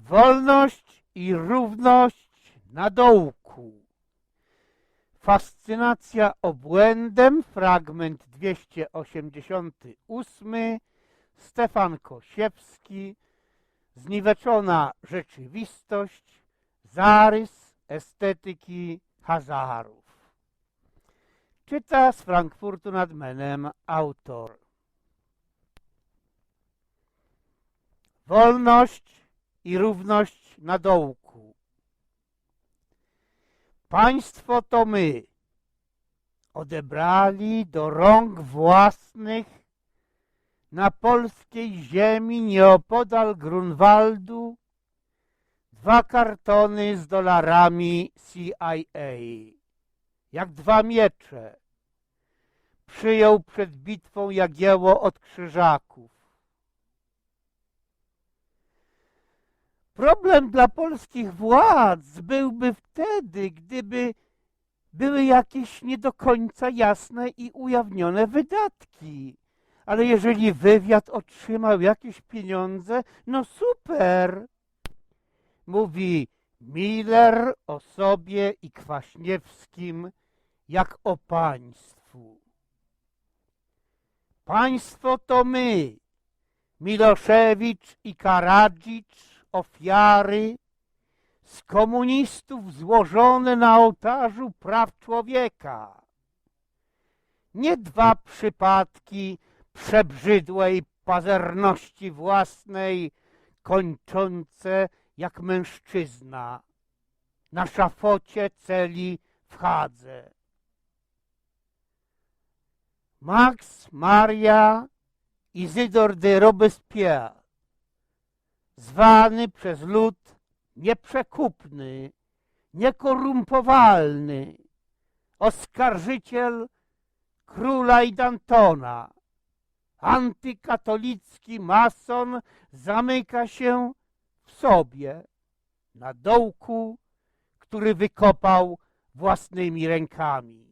Wolność i równość na dołku. Fascynacja obłędem, fragment 288, Stefan Kosiewski, Zniweczona rzeczywistość, zarys estetyki Hazarów. Czyta z Frankfurtu nad Menem autor. Wolność i równość na dołku. Państwo to my odebrali do rąk własnych na polskiej ziemi nieopodal Grunwaldu dwa kartony z dolarami CIA, jak dwa miecze. Przyjął przed bitwą Jagiełło od krzyżaków. Problem dla polskich władz byłby wtedy, gdyby były jakieś nie do końca jasne i ujawnione wydatki. Ale jeżeli wywiad otrzymał jakieś pieniądze, no super. Mówi Miller o sobie i Kwaśniewskim jak o państwu. Państwo to my, Miloszewicz i Karadzicz, ofiary, z komunistów złożone na ołtarzu praw człowieka. Nie dwa przypadki przebrzydłej pazerności własnej, kończące jak mężczyzna na szafocie celi w Hadze. Max Maria Izydor de Robespierre, zwany przez lud nieprzekupny, niekorumpowalny, oskarżyciel króla i Dantona, antykatolicki mason zamyka się w sobie na dołku, który wykopał własnymi rękami.